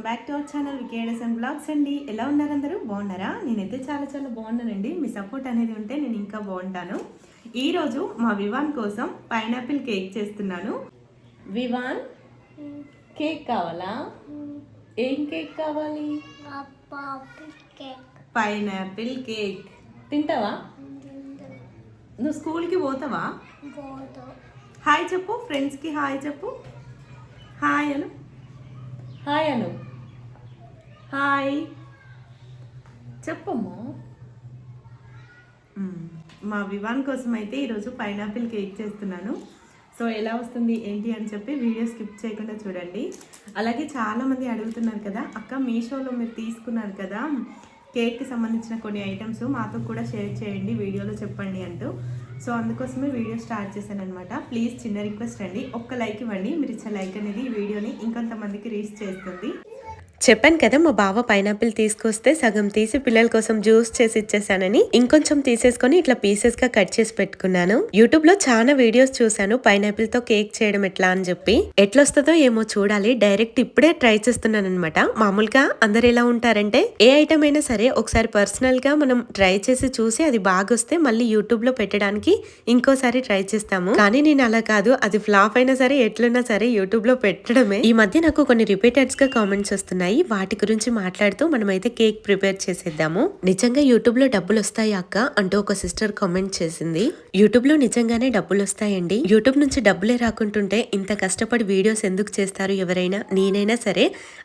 Welcome back to our channel వికేడస్ and blogs అండి. ఎలా ఉన్నారు అందరూ? బాగున్నారా? నేనైతే చాలా చాలా బాగున్నానండి. మీ సపోర్ట్ అనేది ఉంటే నేను ఇంకా బాగుంటాను. ఈరోజు మా వివాన్ కోసం పైనాపిల్ కేక్ చేస్తున్నాను. వివాన్ కేక్ కావాలా? ఏం కేక్ కావాలి? Pineapple cake. తింటావా? నువ్వు స్కూల్కి పోతావా? హాయ్ చెప్పు ఫ్రెండ్స్కి హాయ్ చెప్పు. హాయ్ అను. హాయ్ అను. హాయ్. చెప్పమ్మా. మా వివాన్ కోసం అయితే ఈరోజు పైనాపిల్ కేక్ చేస్తున్నాను. సో ఎలా వస్తుంది ఏంటి అని చెప్పి వీడియో స్కిప్ చేయకుండా చూడండి. అలాగే చాలామంది అడుగుతున్నారు కదా అక్క మీషోలో మీరు తీసుకున్నారు కదా కేక్కి సంబంధించిన కొన్ని ఐటమ్స్ మాతో కూడా షేర్ చేయండి వీడియోలో చెప్పండి అంటూ. సో అందుకోసమే వీడియో స్టార్ట్ చేశాను అనమాట ప్లీజ్ చిన్న రిక్వెస్ట్ అండి ఒక్క లైక్ ఇవ్వండి. మీరు ఇచ్చే లైక్ అనేది ఈ వీడియోని ఇంకొంతమందికి రీచ్ చేస్తుంది. చెప్పాను కదా మా బావ పైనాపిల్ తీసుకొస్తే సగం తీసి పిల్లల కోసం జ్యూస్ చేసి ఇచ్చేసానని ఇంకొంచెం తీసేసుకొని ఇట్లా పీసెస్గా కట్ చేసి పెట్టుకున్నాను. యూట్యూబ్లో చాలా వీడియోస్ చూసాను పైనాపిల్తో కేక్ చేయడం ఎట్లా అని చెప్పి. ఎట్లొస్తుందో ఏమో చూడాలి డైరెక్ట్ ఇప్పుడే ట్రై చేస్తున్నాను అనమాట మామూలుగా అందరు ఎలా ఉంటారంటే ఏ ఐటమ్ అయినా సరే ఒకసారి పర్సనల్గా మనం ట్రై చేసి చూసి అది బాగొస్తే మళ్ళీ యూట్యూబ్లో పెట్టడానికి ఇంకోసారి ట్రై చేస్తాము. కానీ నేను అలా కాదు అది ఫ్లాప్ అయినా సరే ఎట్లున్నా సరే యూట్యూబ్లో పెట్టడమే. ఈ మధ్య నాకు కొన్ని రిపీటెడ్స్గా కామెంట్స్ వస్తున్నాయి. వాటి గురించి మాట్లాడుతూ మనమైతే కేక్ ప్రిపేర్ చేసేద్దాము. నిజంగా యూట్యూబ్లో డబ్బులు వస్తాయి అక్క? అంటూ ఒక సిస్టర్ కామెంట్ చేసింది. యూట్యూబ్లో నిజంగానే డబ్బులు వస్తాయండి యూట్యూబ్ నుంచి డబ్బులే రాకుంటుంటే ఇంత కష్టపడి వీడియోస్ ఎందుకు చేస్తారు ఎవరైనా? నేనైనా సరే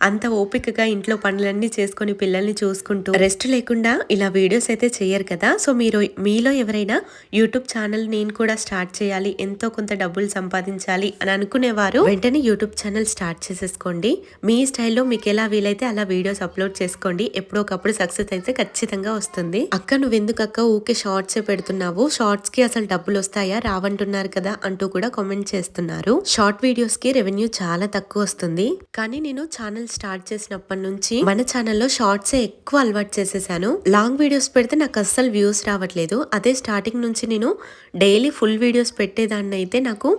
అంత ఓపికగా ఇంట్లో పనులన్నీ చేసుకొని పిల్లల్ని చూసుకుంటూ రెస్ట్ లేకుండా ఇలా వీడియోస్ అయితే చేయరు కదా? సో మీరు మీలో ఎవరైనా యూట్యూబ్ ఛానల్ నేను కూడా స్టార్ట్ చేయాలి ఎంతో కొంత డబ్బులు సంపాదించాలి అని అనుకునేవారు వెంటనే యూట్యూబ్ ఛానల్ స్టార్ట్ చేసేసుకోండి. మీ స్టైల్లో మీకు ఎలా వీలైతే అలా వీడియోస్ అప్లోడ్ చేసుకోండి. ఎప్పుడొకప్పుడు సక్సెస్ అయితే ఖచ్చితంగా వస్తుంది. అక్క నువ్వెందుకు అక్క ఊకే షార్ట్సే పెడుతున్నావు? షార్ట్స్కి అసలు డబ్బులు వస్తాయా రావంటున్నారు కదా అంటూ కూడా కామెంట్ చేస్తున్నారు. షార్ట్ వీడియోస్కి రెవెన్యూ చాలా తక్కువ వస్తుంది. కానీ నేను ఛానల్ స్టార్ట్ చేసినప్పటి నుంచి మన ఛానల్లో షార్ట్సే ఎక్కువ అలవాటు చేసేసాను. లాంగ్ వీడియోస్ పెడితే నాకు అస్సలు వ్యూస్ రావట్లేదు. అదే స్టార్టింగ్ నుంచి నేను డైలీ ఫుల్ వీడియోస్ పెట్టేదాన్ని అయితే నాకు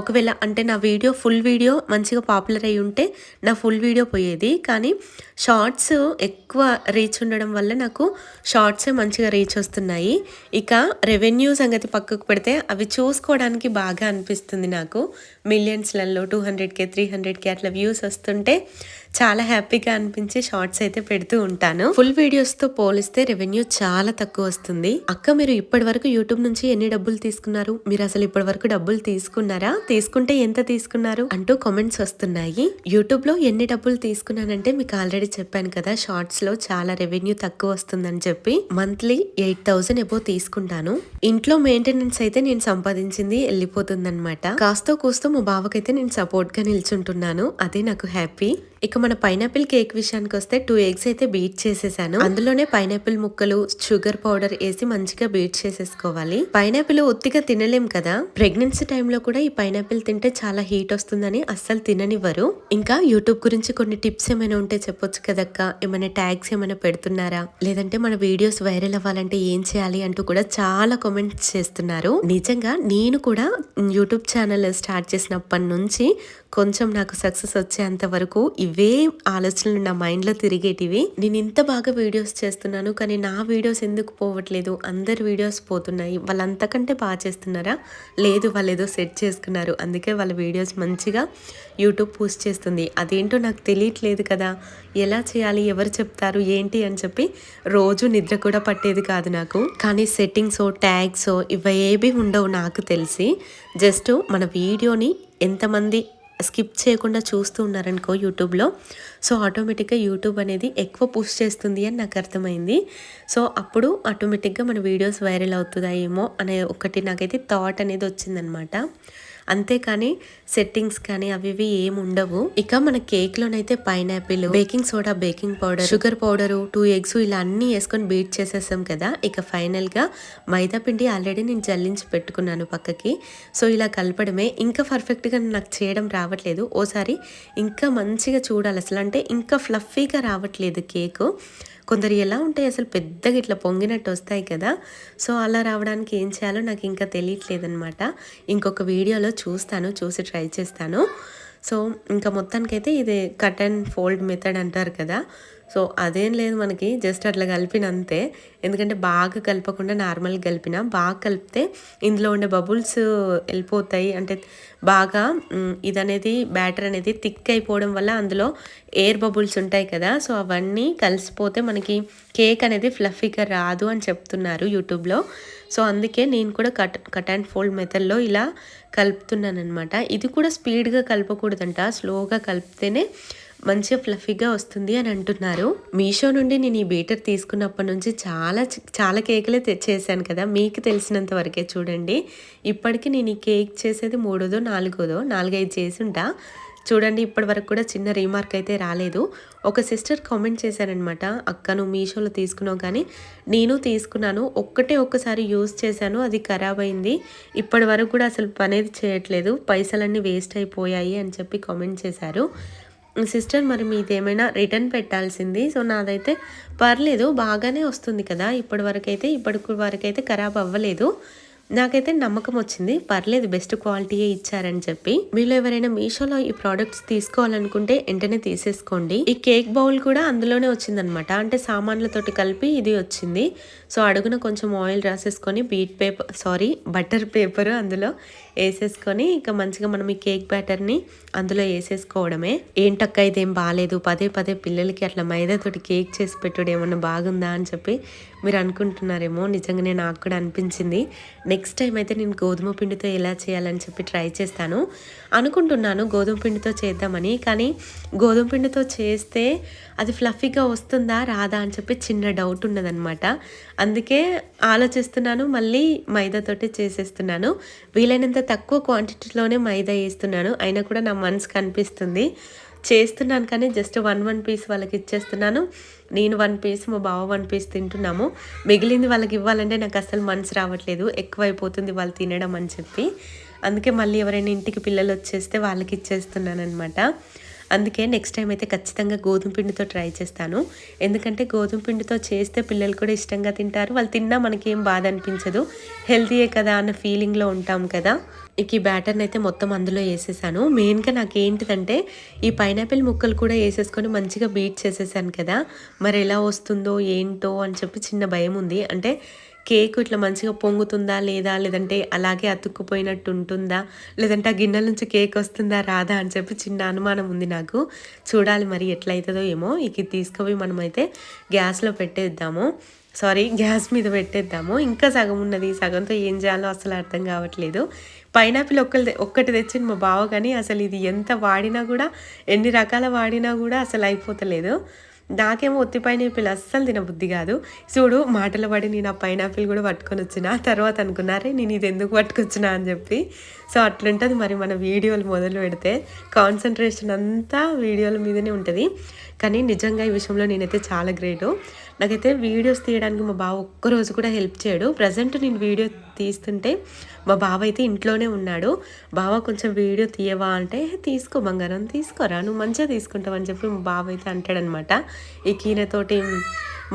ఒకవేళ అంటే నా వీడియో ఫుల్ వీడియో మంచిగా పాపులర్ అయి ఉంటే నా ఫుల్ వీడియో పోయేది. కానీ জানি షార్ట్స్ ఎక్కువ రీచ్ ఉండడం వల్ల నాకు షార్ట్సే మంచిగా రీచ్ వస్తున్నాయి. ఇక రెవెన్యూ సంగతి పక్కకు పెడితే అవి చూసుకోవడానికి బాగా అనిపిస్తుంది నాకు. మిలియన్స్లలో టూ హండ్రెడ్కే త్రీ హండ్రెడ్కే అట్లా వ్యూస్ వస్తుంటే చాలా హ్యాపీగా అనిపించి షార్ట్స్ అయితే పెడుతూ ఉంటాను. ఫుల్ వీడియోస్తో పోలిస్తే రెవెన్యూ చాలా తక్కువ వస్తుంది. అక్క మీరు ఇప్పటి వరకు యూట్యూబ్ నుంచి ఎన్ని డబ్బులు తీసుకున్నారు? మీరు అసలు ఇప్పటి వరకు డబ్బులు తీసుకున్నారా? తీసుకుంటే ఎంత తీసుకున్నారు? అంటూ కామెంట్స్ వస్తున్నాయి. యూట్యూబ్లో ఎన్ని డబ్బులు తీసుకున్నానంటే మీకు ఆల్రెడీ చెప్పాను కదా షార్ట్స్లో చాలా రెవెన్యూ తక్కువ వస్తుందని చెప్పి మంత్లీ ఎయిట్ థౌసండ్ ఎబో తీసుకుంటాను. ఇంట్లో మెయింటెనెన్స్ అయితే నేను సంపాదించింది వెళ్ళిపోతుంది అనమాట కాస్తో కూస్తో మా బావకైతే నేను సపోర్ట్గా నిల్చుంటున్నాను. అదే నాకు హ్యాపీ. ఇక మన పైనాపిల్ కేక్ విషయానికి వస్తే టూ ఎగ్స్ అయితే బీట్ చేసేసాను. అందులోనే పైనాపిల్ ముక్కలు షుగర్ పౌడర్ వేసి మంచిగా బీట్ చేసేసుకోవాలి. పైనాపిల్ ఒత్తిగా తినలేం కదా? ప్రెగ్నెన్సీ టైంలో కూడా ఈ పైనాపిల్ తింటే చాలా హీట్ వస్తుందని అస్సలు తిననివ్వరు. ఇంకా యూట్యూబ్ గురించి కొన్ని టిప్స్ ఏమైనా ఉంటే చెప్పొచ్చు కదక్క? ఏమైనా ట్యాగ్స్ ఏమైనా పెడుతున్నారా? లేదంటే మన వీడియోస్ వైరల్ అవ్వాలంటే ఏం చేయాలి అంటూ కూడా చాలా కామెంట్స్ చేస్తున్నారు. నిజంగా నేను కూడా యూట్యూబ్ ఛానల్ స్టార్ట్ చేసినప్పటి నుంచి కొంచెం నాకు సక్సెస్ వచ్చేంత వరకు ఇవే ఆలోచనలు నా మైండ్లో తిరిగేటివి. నేను ఇంత బాగా వీడియోస్ చేస్తున్నాను కానీ నా వీడియోస్ ఎందుకు పోవట్లేదు? అందరు వీడియోస్ పోతున్నాయి. వాళ్ళంతకంటే బాగా చేస్తున్నారా? లేదు వాళ్ళు ఏదో సెట్ చేసుకున్నారు. అందుకే వాళ్ళ వీడియోస్ మంచిగా యూట్యూబ్ పోస్ట్ చేస్తుంది. అదేంటో నాకు తెలియట్లేదు కదా. ఎలా చేయాలి? ఎవరు చెప్తారు? ఏంటి? అని చెప్పి రోజు నిద్ర కూడా పట్టేది కాదు నాకు. కానీ సెట్టింగ్స్ ట్యాగ్స్ ఇవేవి ఉండవు నాకు తెలిసి. జస్ట్ మన వీడియోని ఎంతమంది స్కిప్ చేయకుండా చూస్తూ ఉన్నారనుకో యూట్యూబ్లో. సో ఆటోమేటిక్గా యూట్యూబ్ అనేది ఎక్కువ పుష్ చేస్తుంది అని నాకు అర్థమైంది. సో అప్పుడు ఆటోమేటిక్గా మన వీడియోస్ వైరల్ అవుతుందాయేమో అనే ఒకటి నాకైతే థాట్ అనేది వచ్చిందనమాట. అంతేకాని సెట్టింగ్స్ కానీ అవి ఇవి ఏమి ఉండవు. ఇక మన cake లోనైతే pineapple baking soda baking powder sugar powder two eggs ఇలా అన్ని వేసుకొని బీట్ చేసేసాం కదా. ఇక ఫైనల్గా మైదా పిండి ఆల్రెడీ నేను జల్లించి పెట్టుకున్నాను పక్కకి. సో ఇలా కలపడమే. ఇంకా పర్ఫెక్ట్గా నాకు చేయడం రావట్లేదు. ఓసారి ఇంకా మంచిగా చూడాలి అసలు. అంటే ఇంకా ఫ్లఫీగా రావట్లేదు కేక్. కొందరు ఎలా ఉంటాయి అసలు పెద్దగా ఇట్లా పొంగినట్టు వస్తాయి కదా. సో అలా రావడానికి ఏం చేయాలో నాకు ఇంకా తెలియట్లేదనమాట ఇంకొక వీడియోలో చూస్తాను చూసి ట్రై చేస్తాను. సో ఇంకా మొత్తానికైతే ఇది కట్ అండ్ ఫోల్డ్ మెథడ్ అంటారు కదా. సో అదేం లేదు మనకి జస్ట్ అట్లా కలిపిన అంతే ఎందుకంటే బాగా కలపకుండా నార్మల్గా కలిపిన బాగా కలిపితే ఇందులో ఉండే బబుల్స్ వెళ్ళిపోతాయి. అంటే బాగా ఇదనేది ఇది అనేది బ్యాటర్ అనేది థిక్ అయిపోవడం వల్ల అందులో ఎయిర్ బబుల్స్ ఉంటాయి కదా. సో అవన్నీ కలిసిపోతే మనకి కేక్ అనేది ఫ్లఫీగా రాదు అని చెప్తున్నారు యూట్యూబ్లో. సో అందుకే నేను కూడా కట్ కట్ అండ్ ఫోల్డ్ మెథడ్లో ఇలా కలుపుతున్నాను అనమాట ఇది కూడా స్పీడ్గా కలపకూడదంట. స్లోగా కలిపితేనే మంచిగా ఫ్లఫీగా వస్తుంది అని అంటున్నారు. మీషో నుండి నేను ఈ బీటర్ తీసుకున్నప్పటి నుంచి చాలా చాలా కేకులే చేశాను కదా. మీకు తెలిసినంత వరకే చూడండి. ఇప్పటికి నేను ఈ కేక్ చేసేది మూడోదో నాలుగోదో నాలుగైదు చేసి చూడండి ఇప్పటి వరకు కూడా చిన్న రీమార్క్ అయితే రాలేదు. ఒక సిస్టర్ కామెంట్ చేశారనమాట అక్క నువ్వు మీషోలో తీసుకున్నావు కానీ నేను తీసుకున్నాను. ఒక్కటే ఒక్కసారి యూజ్ చేశాను. అది ఖరాబ్ అయింది. ఇప్పటి వరకు కూడా అసలు పనేది చేయట్లేదు. పైసలన్నీ వేస్ట్ అయిపోయాయి అని చెప్పి కామెంట్ చేశారు. సిస్టర్ మరి మీదేమైనా రిటర్న్ పెట్టాల్సింది. సో నాదైతే పర్లేదు బాగానే వస్తుంది కదా. ఇప్పటి వరకు అయితే ఇప్పటి వరకైతే ఖరాబ్ అవ్వలేదు. నాకైతే నమ్మకం వచ్చింది. పర్లేదు బెస్ట్ క్వాలిటీయే ఇచ్చారని చెప్పి. మీలో ఎవరైనా మీషోలో ఈ ప్రోడక్ట్స్ తీసుకోవాలనుకుంటే వెంటనే తీసేసుకోండి. ఈ కేక్ బౌల్ కూడా అందులోనే వచ్చిందనమాట అంటే సామాన్లతోటి కలిపి ఇది వచ్చింది. సో అడుగున కొంచెం oil రాసేసుకొని beat paper sorry butter paper అందులో వేసేసుకొని ఇక మంచిగా మనం ఈ కేక్ బ్యాటర్ని అందులో వేసేసుకోవడమే. ఏంటక్క ఇదేం బాగాలేదు పదే పదే పిల్లలకి అట్లా మైదాతోటి కేక్ చేసి పెట్టుడు ఏమన్నా బాగుందా అని చెప్పి మీరు అనుకుంటున్నారేమో నిజంగానే నాకు కూడా అనిపించింది. నెక్స్ట్ టైం అయితే నేను గోధుమ పిండితో ఎలా చేయాలని చెప్పి ట్రై చేస్తాను. అనుకుంటున్నాను గోధుమ పిండితో చేద్దామని కానీ గోధుమ పిండితో చేస్తే అది ఫ్లఫీగా వస్తుందా రాదా అని చెప్పి చిన్న డౌట్ ఉన్నదనమాట అందుకే ఆలోచిస్తున్నాను మళ్ళీ మైదాతోటి చేసేస్తున్నాను. వీలైనంత తక్కువ క్వాంటిటీలోనే మైదా వేస్తున్నాను. అయినా కూడా నా మనసుకు అనిపిస్తుంది. చేస్తున్నాను కానీ జస్ట్ వన్ వన్ పీస్ వాళ్ళకి ఇచ్చేస్తున్నాను. నేను వన్ పీస్ మా బావ వన్ పీస్ తింటున్నాము. మిగిలింది వాళ్ళకి ఇవ్వాలంటే నాకు అసలు మనసు రావట్లేదు. ఎక్కువైపోతుంది వాళ్ళు తినడం అని చెప్పి. అందుకే మళ్ళీ ఎవరైనా ఇంటికి పిల్లలు వచ్చేస్తే వాళ్ళకి ఇచ్చేస్తున్నాను అనమాట అందుకే నెక్స్ట్ టైం అయితే ఖచ్చితంగా గోధుమ పిండితో ట్రై చేస్తాను. ఎందుకంటే గోధుమ పిండితో చేస్తే పిల్లలు కూడా ఇష్టంగా తింటారు. వాళ్ళు తిన్నా మనకి ఏం బాధ అనిపించదు. హెల్తీయే కదా అన్న ఫీలింగ్లో ఉంటాం కదా. ఇక ఈ బ్యాటర్ని అయితే మొత్తం అందులో వేసేసాను. మెయిన్గా నాకు ఏంటిదంటే ఈ పైనాపిల్ ముక్కలు కూడా వేసేసుకొని మంచిగా బీట్ చేసేసాను కదా. మరి ఎలా వస్తుందో ఏంటో అని చెప్పి చిన్న భయం ఉంది. అంటే కేక్ ఇట్లా మంచిగా పొంగుతుందా లేదా? లేదంటే అలాగే అతుక్కుపోయినట్టు ఉంటుందా? లేదంటే ఆ గిన్నెల నుంచి కేక్ వస్తుందా రాదా అని చెప్పి చిన్న అనుమానం ఉంది నాకు. చూడాలి మరి ఎట్లయితుందో ఏమో. ఇక ఇది తీసుకుపోయి మనమైతే గ్యాస్లో పెట్టేద్దాము. సారీ గ్యాస్ మీద పెట్టేద్దాము. ఇంకా సగం ఉన్నది. సగంతో ఏం చేయాలో అసలు అర్థం కావట్లేదు. పైనాపిల్ ఒక్కటి ఒక్కటి తెచ్చింది మా బావ కానీ అసలు ఇది ఎంత వాడినా కూడా ఎన్ని రకాల వాడినా కూడా అసలు అయిపోతలేదు. నాకేమో ఒత్తి పైనాపిల్ అస్సలు తినబుద్ధి కాదు. చూడు మాటలు పడి నేను ఆ పైనాపిల్ కూడా పట్టుకొని వచ్చిన. తర్వాత అనుకున్నారే నేను ఇది ఎందుకు పట్టుకొచ్చినా? అని చెప్పి. సో అట్లుంటుంది మరి మన వీడియోలు మొదలు పెడితే. కాన్సన్ట్రేషన్ అంతా వీడియోల మీదనే ఉంటుంది. కానీ నిజంగా ఈ విషయంలో నేనైతే చాలా గ్రేటు. నాకైతే వీడియోస్ తీయడానికి మా బావ ఒక్కరోజు కూడా హెల్ప్ చేయడు. ప్రజెంట్ నేను వీడియో తీస్తుంటే మా బావ అయితే ఇంట్లోనే ఉన్నాడు. బావ కొంచెం వీడియో తీయవా అంటే తీసుకో బంగారం తీసుకోరా నువ్వు మంచిగా తీసుకుంటావు అని చెప్పి మా బావ అయితే అంటాడనమాట. ఈ కీనతోటి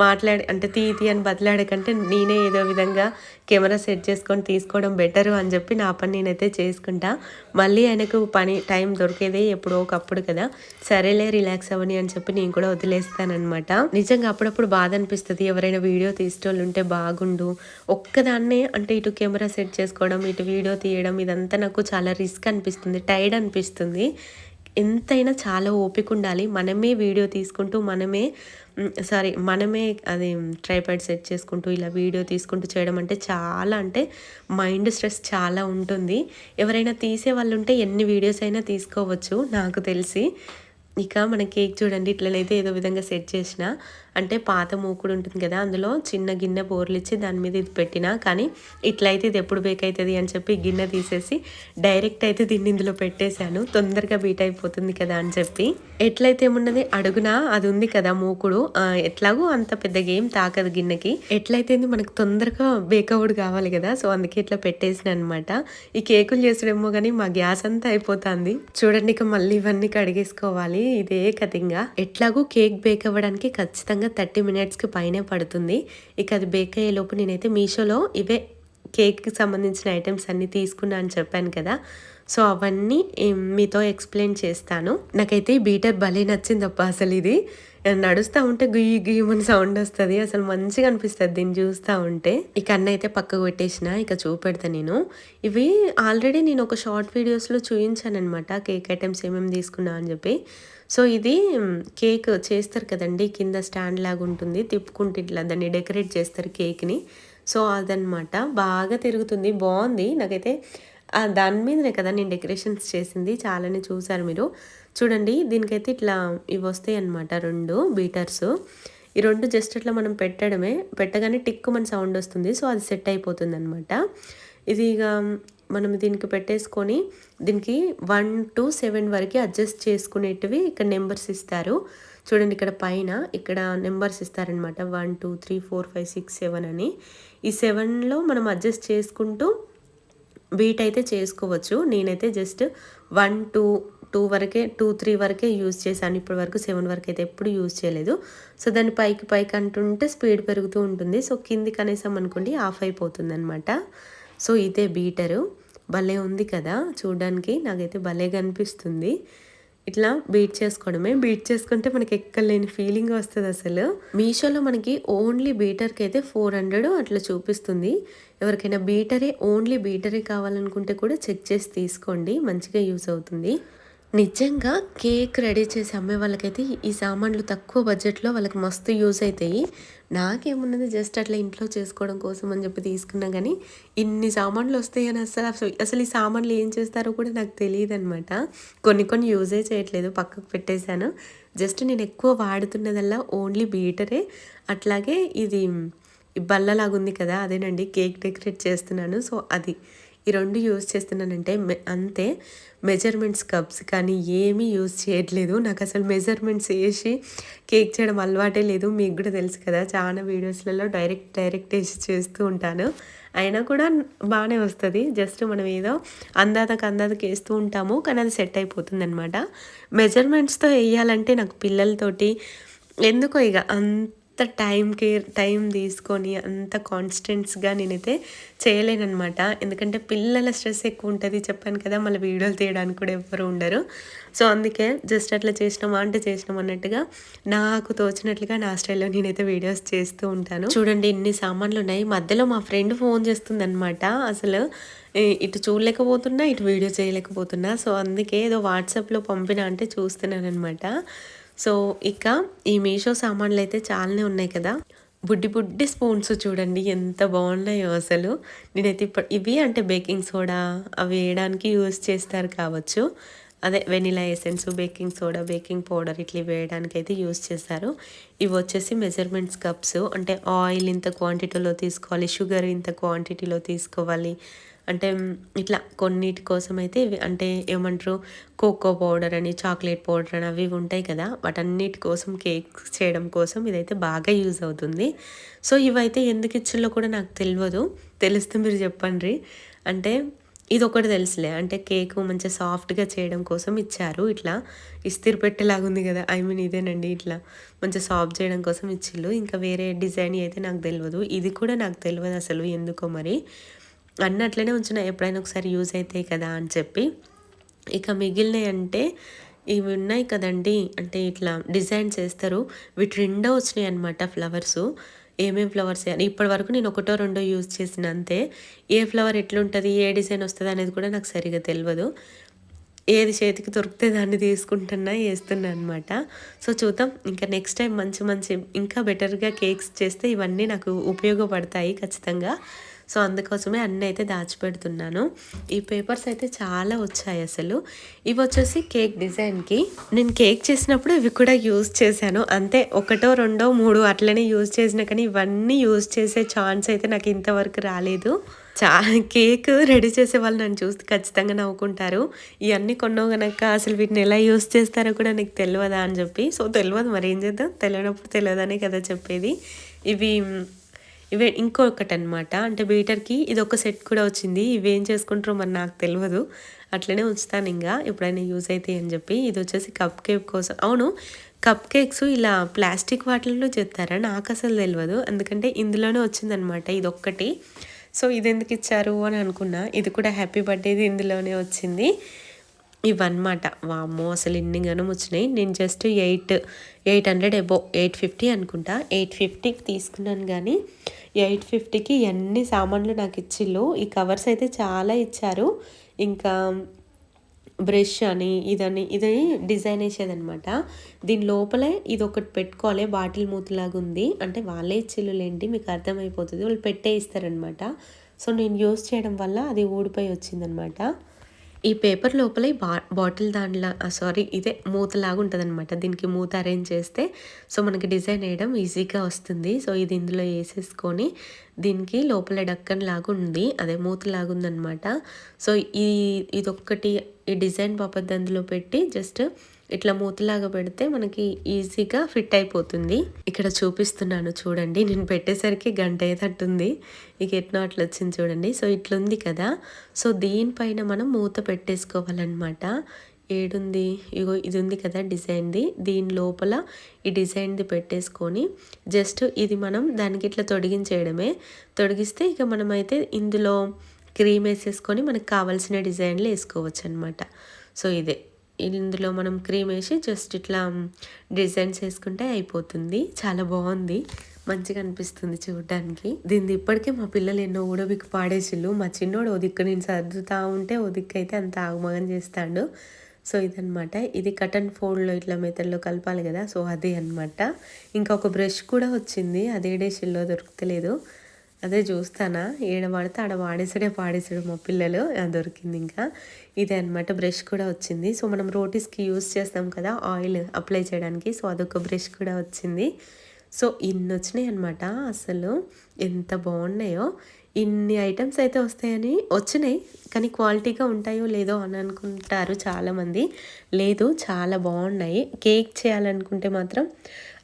మాట్లాడి అంటే తీ తీ అని బదిలాడకంటే నేనే ఏదో విధంగా కెమెరా సెట్ చేసుకొని తీసుకోవడం బెటరు అని చెప్పి నా పని నేనైతే చేసుకుంటా. మళ్ళీ ఆయనకు పని టైం దొరికేదే ఎప్పుడో ఒకప్పుడు కదా. సరేలే రిలాక్స్ అవ్వని అని చెప్పి నేను కూడా వదిలేస్తానమాట నిజంగా అప్పుడప్పుడు బాధ అనిపిస్తుంది. ఎవరైనా వీడియో తీసేటోళ్ళు ఉంటే బాగుండు. ఒక్కదాన్నే అంటే ఇటు కెమెరా సెట్ చేసుకోవడం ఇటు వీడియో తీయడం ఇదంతా నాకు చాలా రిస్క్ అనిపిస్తుంది టైర్డ్ అనిపిస్తుంది. ఎంతైనా చాలా ఓపిక ఉండాలి. మనమే వీడియో తీసుకుంటూ మనమే సారీ మనమే అది ట్రైపాడ్ సెట్ చేసుకుంటూ ఇలా వీడియో తీసుకుంటూ చేయడం అంటే చాలా అంటే మైండ్ స్ట్రెస్ చాలా ఉంటుంది. ఎవరైనా తీసే వాళ్ళు ఉంటే ఎన్ని వీడియోస్ అయినా తీసుకోవచ్చు నాకు తెలిసి. ఇక మన కేక్ చూడండి ఇట్లనైతే ఏదో విధంగా సెట్ చేసిన. అంటే పాత మూకుడు ఉంటుంది కదా అందులో చిన్న గిన్నె బోర్లు ఇచ్చి దాని మీద ఇది పెట్టిన. కానీ ఇట్లయితే ఇది ఎప్పుడు బేక్ అవుతుంది అని చెప్పి గిన్నె తీసేసి డైరెక్ట్ అయితే దీన్ని ఇందులో పెట్టేశాను. తొందరగా బీట్ అయిపోతుంది కదా అని చెప్పి. ఎట్లయితే ఏమున్నది అడుగున అది ఉంది కదా మూకుడు. ఎట్లాగో అంత పెద్ద గేమ్ తాకదు గిన్నెకి. ఎట్లయితే మనకు తొందరగా బేక్ అవుడు కావాలి కదా సో అందుకే ఇట్లా పెట్టేసిన అనమాట ఈ కేకులు చేసుడేమో కానీ మా గ్యాస్ అంతా అయిపోతుంది. చూడండి ఇక మళ్ళీ ఇవన్నీ కడిగేసుకోవాలి. ఇదే కథంగా. ఎట్లాగో కేక్ బేక్ అవ్వడానికి ఖచ్చితంగా థర్టీ మినిట్స్కి పైనే పడుతుంది. ఇక అది బేక్ అయ్యే లోపు నేనైతే మీషోలో ఇవే కేక్కి సంబంధించిన ఐటమ్స్ అన్నీ తీసుకున్నా అని చెప్పాను కదా. సో అవన్నీ మీతో ఎక్స్ప్లెయిన్ చేస్తాను. నాకైతే ఈ బీటర్ భలే నచ్చిందప్ప అసలు ఇది. నడుస్తూ ఉంటే గుయ్యి గుయ్యమని సౌండ్ వస్తుంది. అసలు మంచిగా అనిపిస్తుంది దీన్ని చూస్తూ ఉంటే. ఇక అన్న అయితే పక్కకు పెట్టేసిన. ఇక చూపెడతా నేను. ఇవి ఆల్రెడీ నేను ఒక షార్ట్ వీడియోస్లో చూపించాను అనమాట కేక్ ఐటమ్స్ ఏమేమి తీసుకున్నా అని చెప్పి. సో ఇది కేక్ చేస్తారు కదండి కింద స్టాండ్ లాగా ఉంటుంది తిప్పుకుంటే ఇట్లా దాన్ని డెకరేట్ చేస్తారు కేక్ని. సో అదనమాట బాగా తిరుగుతుంది బాగుంది. నాకైతే దాని మీదనే కదా నేను డెకరేషన్స్ చేసింది చాలానే చూసారు మీరు. చూడండి దీనికైతే ఇట్లా ఇవి వస్తాయి అన్నమాట రెండు బీటర్స్. ఈ రెండు జస్ట్ అట్లా మనం పెట్టడమే పెట్టగానే టిక్ మన సౌండ్ వస్తుంది సో అది సెట్ అయిపోతుంది అనమాట ఇది ఇక మనం దీనికి పెట్టేసుకొని దీనికి వన్ టు సెవెన్ వరకు అడ్జస్ట్ చేసుకునేటివి ఇక్కడ నెంబర్స్ ఇస్తారు. చూడండి ఇక్కడ పైన ఇక్కడ నెంబర్స్ ఇస్తారనమాట one two three four five six seven అని. ఈ సెవెన్లో మనం అడ్జస్ట్ చేసుకుంటూ బీట్ అయితే చేసుకోవచ్చు. నేనైతే జస్ట్ వన్ టూ టూ వరకే టూ త్రీ వరకే యూజ్ చేశాను. ఇప్పటి వరకు సెవెన్ వరకు అయితే ఎప్పుడు యూజ్ చేయలేదు. సో దాన్ని పైకి పైకి అంటుంటే స్పీడ్ పెరుగుతూ ఉంటుంది. సో కింది కనీసం అనుకోండి ఆఫ్ అయిపోతుంది అనమాట సో ఇదే బీటరు. భలే ఉంది కదా చూడడానికి. నాకైతే భలేగా అనిపిస్తుంది ఇట్లా బీట్ చేసుకోవడమే. బీట్ చేసుకుంటే మనకి ఎక్కలేని ఫీలింగ్ వస్తుంది అసలు. మీషోలో మనకి ఓన్లీ బీటర్కి అయితే ఫోర్ హండ్రెడ్ అట్లా చూపిస్తుంది. ఎవరికైనా బీటరే ఓన్లీ బీటరే కావాలనుకుంటే కూడా చెక్ చేసి తీసుకోండి. మంచిగా యూస్ అవుతుంది. నిజంగా కేక్ రెడీ చేసి అమ్మే వాళ్ళకైతే ఈ సామాన్లు తక్కువ బడ్జెట్లో వాళ్ళకి మస్తు యూజ్ అవుతాయి నాకేమున్నది జస్ట్ అట్లా ఇంట్లో చేసుకోవడం కోసం అని చెప్పి తీసుకున్నా కానీ ఇన్ని సామాన్లు వస్తాయని అసలు అసలు అసలు ఈ సామాన్లు ఏం చేస్తారో కూడా నాకు తెలియదు అనమాట కొన్ని కొన్ని యూజే చేయట్లేదు పక్కకు పెట్టేశాను. జస్ట్ నేను ఎక్కువ వాడుతున్నదల్లా ఓన్లీ బీటరే అట్లాగే ఇది బల్లలాగుంది కదా అదేనండి కేక్ డెకరేట్ చేస్తున్నాను. సో అది ఈ రెండు యూజ్ చేస్తున్నానంటే మె- అంతే. మెజర్మెంట్స్ కప్స్ కానీ ఏమీ యూజ్ చేయట్లేదు. నాకు అసలు మెజర్మెంట్స్ వేసి కేక్ చేయడం అలవాటే లేదు. మీకు కూడా తెలుసు కదా చాలా వీడియోస్లలో డైరెక్ట్ డైరెక్ట్ వేసి చేస్తూ ఉంటాను. అయినా కూడా బాగానే వస్తుంది. జస్ట్ మనం ఏదో అందాదకు అందాదకు వేస్తూ ఉంటాము కానీ అది సెట్ అయిపోతుంది అనమాట మెజర్మెంట్స్తో వేయాలంటే నాకు పిల్లలతోటి ఎందుకో ఇక అంత అంత టైం తీసుకొని అంత కాన్స్టెంట్స్గా నేనైతే చేయలేనమాట ఎందుకంటే పిల్లల స్ట్రెస్ ఎక్కువ ఉంటుంది. చెప్పాను కదా మళ్ళీ వీడియోలు తీయడానికి కూడా ఎవ్వరు ఉండరు. సో అందుకే జస్ట్ అట్లా చేసినామా అంటే చేసినాం అన్నట్టుగా నాకు తోచినట్లుగా నా స్టైల్లో నేనైతే వీడియోస్ చేస్తూ ఉంటాను. చూడండి ఇన్ని సామాన్లు ఉన్నాయి. మధ్యలో మా ఫ్రెండ్ ఫోన్ చేస్తుంది అనమాట అసలు ఇటు చూడలేకపోతున్నా ఇటు వీడియో చేయలేకపోతున్నా. సో అందుకే ఏదో వాట్సాప్లో పంపినా అంటే చూస్తున్నాను అనమాట సో ఇక ఈ మీషో సామాన్లు అయితే చాలానే ఉన్నాయి కదా. బుడ్డి బుడ్డి స్పూన్స్ చూడండి ఎంత బాగున్నాయో అసలు. నేనైతే ఇప్పుడు ఇవి అంటే బేకింగ్ సోడా అవి వేయడానికి యూజ్ చేస్తారు కావచ్చు. అదే vanilla essence baking soda baking powder ఇట్లా వేయడానికి అయితే యూజ్ చేస్తారు. ఇవి వచ్చేసి మెజర్మెంట్స్ కప్స్ అంటే ఆయిల్ ఇంత క్వాంటిటీలో తీసుకోవాలి షుగర్ ఇంత క్వాంటిటీలో తీసుకోవాలి అంటే ఇట్లా కొన్నిటి కోసం అయితే అంటే ఏమంటారు కోకో పౌడర్ అని చాక్లెట్ పౌడర్ అని అవి ఇవి ఉంటాయి కదా. వాటన్నిటి కోసం కేక్ చేయడం కోసం ఇదైతే బాగా యూజ్ అవుతుంది. సో ఇవైతే ఎందుకు ఇచ్చిల్లో కూడా నాకు తెలియదు తెలిస్తే మీరు చెప్పండి. అంటే ఇది ఒకటి తెలుసులే. అంటే కేక్ మంచిగా సాఫ్ట్గా చేయడం కోసం ఇచ్చారు ఇట్లా. ఇస్తిరి పెట్టేలాగా ఉంది కదా. ఐ మీన్ ఇదేనండి ఇట్లా. మంచిగా సాఫ్ట్ చేయడం కోసం ఇచ్చిళ్ళు. ఇంకా వేరే డిజైన్ అయితే నాకు తెలియదు ఇది కూడా నాకు తెలియదు అసలు ఎందుకో మరి. అన్నీ అట్లనే ఉంచిన ఎప్పుడైనా ఒకసారి యూజ్ అవుతాయి కదా అని చెప్పి. ఇక మిగిలినవి అంటే ఇవి ఉన్నాయి కదండి. అంటే ఇట్లా డిజైన్ చేస్తారు వీటి రెండో వచ్చినాయి అనమాట ఫ్లవర్స్. ఏమేమి ఫ్లవర్స్ అని. ఇప్పటి వరకు నేను ఒకటో రెండో యూజ్ చేసిన అంతే. ఏ ఫ్లవర్ ఎట్లుంటుంది ఏ డిజైన్ వస్తుంది అనేది కూడా నాకు సరిగా తెలియదు ఏది చేతికి దొరికితే దాన్ని తీసుకుంటున్నా వేస్తున్నా అనమాట సో చూద్దాం. ఇంకా నెక్స్ట్ టైం మంచి మంచి ఇంకా బెటర్గా కేక్స్ చేస్తే ఇవన్నీ నాకు ఉపయోగపడతాయి ఖచ్చితంగా. సో అందుకోసమే అన్నీ అయితే దాచిపెడుతున్నాను. ఈ పేపర్స్ అయితే చాలా వచ్చాయి అసలు. ఇవి వచ్చేసి కేక్ డిజైన్కి. నేను కేక్ చేసినప్పుడు ఇవి కూడా యూజ్ చేశాను. అంతే ఒకటో రెండో మూడు అట్లనే యూజ్ చేసిన కానీ ఇవన్నీ యూజ్ చేసే ఛాన్స్ అయితే నాకు ఇంతవరకు రాలేదు. చా కేక్ రెడీ చేసే వాళ్ళు నన్ను చూస్తే ఖచ్చితంగా నవ్వుకుంటారు. ఇవన్నీ కొన్నావు కనుక అసలు వీటిని ఎలా యూస్ చేస్తారో కూడా నీకు తెలియదా అని చెప్పి. సో తెలియదు మరి ఏం చేద్దాం? తెలియనప్పుడు తెలియదనే కదా చెప్పేది. ఇవి ఇవే ఇంకొకటి అనమాట అంటే బీటర్కి ఇది ఒక సెట్ కూడా వచ్చింది. ఇవేం చేసుకుంటారో మరి నాకు తెలియదు అట్లనే ఉంచుతాను ఇంకా ఎప్పుడైనా యూజ్ అవుతాయి అని చెప్పి. ఇది వచ్చేసి కప్ కేక్ కోసం. అవును కప్ కేక్స్ ఇలా ప్లాస్టిక్ వాటిల్లో చెప్తారా నాకు అసలు తెలియదు ఎందుకంటే ఇందులోనే వచ్చిందనమాట ఇది ఒక్కటి సో ఇది ఎందుకు ఇచ్చారు అని అనుకున్నా. ఇది కూడా హ్యాపీ బర్త్డేది ఇందులోనే వచ్చింది. ఇవన్నమాట. వామ్మో అసలు ఇన్ని గనం వచ్చినాయి. నేను just eight eight hundred above eight fifty అనుకుంటా. ఎయిట్ ఫిఫ్టీకి తీసుకున్నాను కానీ ఎయిట్ ఫిఫ్టీకి ఎన్ని సామాన్లు నాకు ఇచ్చిళ్ళు ఈ కవర్స్ అయితే చాలా ఇచ్చారు. ఇంకా బ్రష్ అని ఇదని ఇది డిజైన్ వేసేదనమాట దీని లోపలే ఇది ఒకటి పెట్టుకోవాలి బాటిల్ మూతలాగా ఉంది అంటే వాళ్ళే ఇచ్చిల్లులేంటి మీకు అర్థమైపోతుంది. వాళ్ళు పెట్టే ఇస్తారనమాట సో నేను యూస్ చేయడం వల్ల అది ఊడిపోయి వచ్చిందనమాట ఈ పేపర్ లోపల ఈ బా బాటిల్ దాంట్లో సారీ ఇదే మూతలాగా ఉంటుంది అనమాట దీనికి మూత అరేంజ్ చేస్తే సో మనకి డిజైన్ వేయడం ఈజీగా వస్తుంది. సో ఇది ఇందులో వేసేసుకొని దీనికి లోపల డక్కన్ లాగా ఉంది. అదే మూతలాగా ఉందనమాట సో ఈ ఇదొక్కటి ఈ డిజైన్ పాపది అందులో పెట్టి జస్ట్ ఇట్లా మూతలాగా పెడితే మనకి ఈజీగా ఫిట్ అయిపోతుంది. ఇక్కడ చూపిస్తున్నాను చూడండి. నేను పెట్టేసరికి గంట అయ్యేటట్టుంది. ఇక ఎట్లా అట్లా వచ్చింది చూడండి. సో ఇట్లుంది కదా. సో దీనిపైన మనం మూత పెట్టేసుకోవాలన్నమాట. ఏడుంది? ఇగో ఇది ఉంది కదా డిజైన్ది. దీని లోపల ఈ డిజైన్ది పెట్టేసుకొని జస్ట్ ఇది మనం దానికి ఇట్లా తొడిగించేయడమే. తొడిగిస్తే ఇక మనమైతే ఇందులో క్రీమ్ వేసేసుకొని మనకు కావాల్సిన డిజైన్లు వేసుకోవచ్చు అనమాట సో ఇదే. ఇందులో మనం క్రీమ్ వేసి జస్ట్ ఇట్లా డిజైన్స్ వేసుకుంటే అయిపోతుంది. చాలా బాగుంది. మంచిగా అనిపిస్తుంది చూడడానికి. దీన్ని ఇప్పటికే మా పిల్లలు ఎన్నో ఊడబిక్కి పాడేసిళ్ళు. మా చిన్నోడు ఓ నేను సర్దుతా ఉంటే ఒదిక్కైతే అయితే అంత ఆగమగం చేస్తాడు. సో ఇదనమాట ఇది కటన్ ఫోల్డ్లో ఇట్లా మెథడ్లో కలపాలి కదా. సో అదే అనమాట ఇంకా ఒక బ్రష్ కూడా వచ్చింది. అదే డేషిల్లో దొరుకుతలేదు. అదే చూస్తానా. ఏడ పడితే ఆడ వాడేసాడే పాడేసాడు మా పిల్లలు. దొరికింది ఇంకా. ఇదే అనమాట బ్రష్ కూడా వచ్చింది. సో మనం రోటీస్కి యూస్ చేస్తాం కదా ఆయిల్ అప్లై చేయడానికి. సో అదొక బ్రష్ కూడా వచ్చింది. సో ఇన్ని వచ్చినాయి అనమాట అసలు. ఎంత బాగున్నాయో. ఇన్ని ఐటమ్స్ అయితే వస్తాయని వచ్చినాయి. కానీ క్వాలిటీగా ఉంటాయో లేదో అని అనుకుంటారు చాలామంది. లేదు చాలా బాగున్నాయి. కేక్ చేయాలనుకుంటే మాత్రం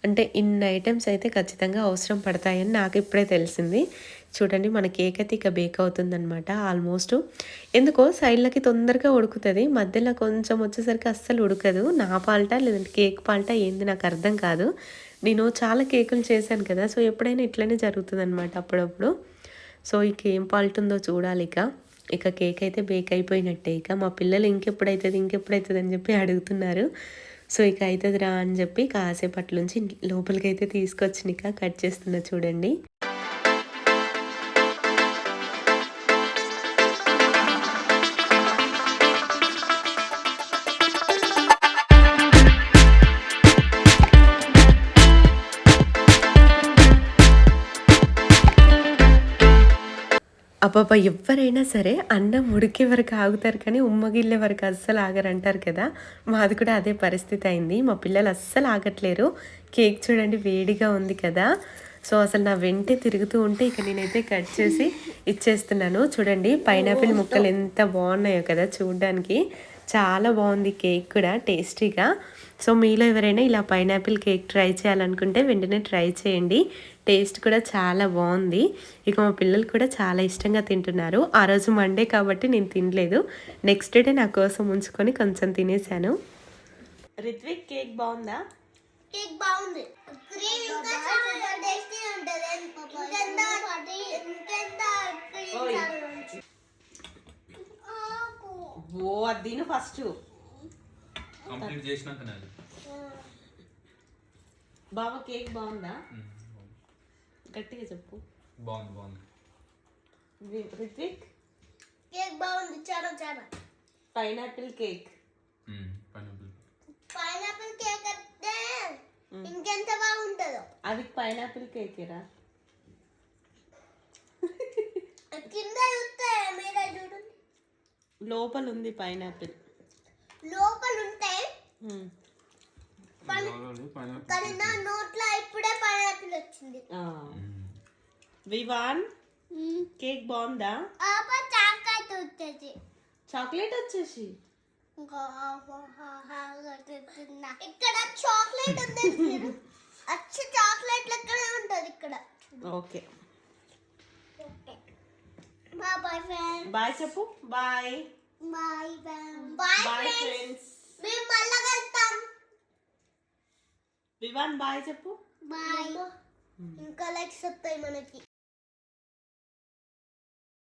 అంటే ఇన్ని ఐటమ్స్ అయితే ఖచ్చితంగా అవసరం పడతాయని నాకు ఇప్పుడే తెలిసింది. చూడండి మన కేక్ అయితే ఇక బేక్ అవుతుందనమాట ఆల్మోస్ట్ ఎందుకో సైడ్లకి తొందరగా ఉడుకుతుంది మధ్యలో కొంచెం వచ్చేసరికి అస్సలు ఉడకదు. నా పాల్టా లేదంటే కేక్ పాల్టా ఏంది నాకు అర్థం కాదు. నేను చాలా కేకులు చేశాను కదా సో ఎప్పుడైనా ఇట్లనే జరుగుతుంది అనమాట అప్పుడప్పుడు. సో ఇక ఏం ఫాల్ట్ ఉందో చూడాలి ఇక. ఇక కేక్ అయితే బేక్ అయిపోయినట్టే ఇక. మా పిల్లలు ఇంకెప్పుడైతుంది ఇంకెప్పుడైతుంది అని చెప్పి అడుగుతున్నారు. సో ఇక అవుతుంది రా అని చెప్పి కాసేపట్ల నుంచి లోపలికి అయితే ఇక కట్ చేస్తున్నా చూడండి. అబ్బాబా ఎవరైనా సరే అన్నం ఉడికే వరకు ఆగుతారు కానీ ఉమ్మగిల్లే వరకు అస్సలు ఆగరంటారు కదా. మాది కూడా అదే పరిస్థితి అయింది. మా పిల్లలు అస్సలు ఆగట్లేరు. కేక్ చూడండి వేడిగా ఉంది కదా. సో అసలు నా వెంటే తిరుగుతూ ఉంటే ఇక నేనైతే కట్ చేసి ఇచ్చేస్తున్నాను. చూడండి పైనాపిల్ ముక్కలు ఎంత బాగున్నాయో కదా చూడడానికి. చాలా బాగుంది కేక్ కూడా టేస్టీగా. సో మీలో ఎవరైనా ఇలా పైనాపిల్ కేక్ ట్రై చేయాలనుకుంటే వెంటనే ట్రై చేయండి. టేస్ట్ కూడా చాలా బాగుంది. ఇక మా పిల్లలు కూడా చాలా ఇష్టంగా తింటున్నారు. ఆ రోజు మండే కాబట్టి నేను తినలేదు. నెక్స్ట్ డే నా కోసం ఉంచుకొని కొంచెం తినేసాను రిత్విక్ కేక్ బాగుందా? కేక్ బాగుంది. క్రీమ్ ఇంకా చాలా టేస్టీ ఉంటది ఇంకెంత ఇంకెంత క్రీమ్ ఓయ్. చాలా ఆకు. ఓ అది తిను ఫస్ట్ కంప్లీట్ చేసినాక నాది బాబా కేక్ బాగుందా? గట్టిగా చెప్పు. బాగుంది బాగుంది. రి- రిత్విక్ కేక్ బాగుంది చాలా చాలా. Pineapple cake. Pineapple. Pineapple cake అయితే ఇంకెంత బాగుంటుందో. అది పైనాపిల్ కేకేరా? కింద చూస్తే మీరే చూడండి లోపల ఉంది పైనాపిల్. లోపల ఉంటే కానీ నా నోట్లో ఇప్పుడే పైనాపిల్ వచ్చింది. వివాన్ కేక్ బాగుందా? ఆప చాకాయత వచ్చేసి. చాక్లెట్ వచ్చేసి. ఇక్కడ చాక్లెట్ ఉంది మీరు అచ్చు చాక్లెట్ లెక్కనే ఉంటది ఇక్కడ. Okay. Bye boy friend bye చెప్పు bye bye bye bye friends friends మేము మళ్ళా కలుస్తాం వివాన్ బాయ్ చెప్పు బాయ్ ఇంకా లైక్స్ వస్తాయి మనకి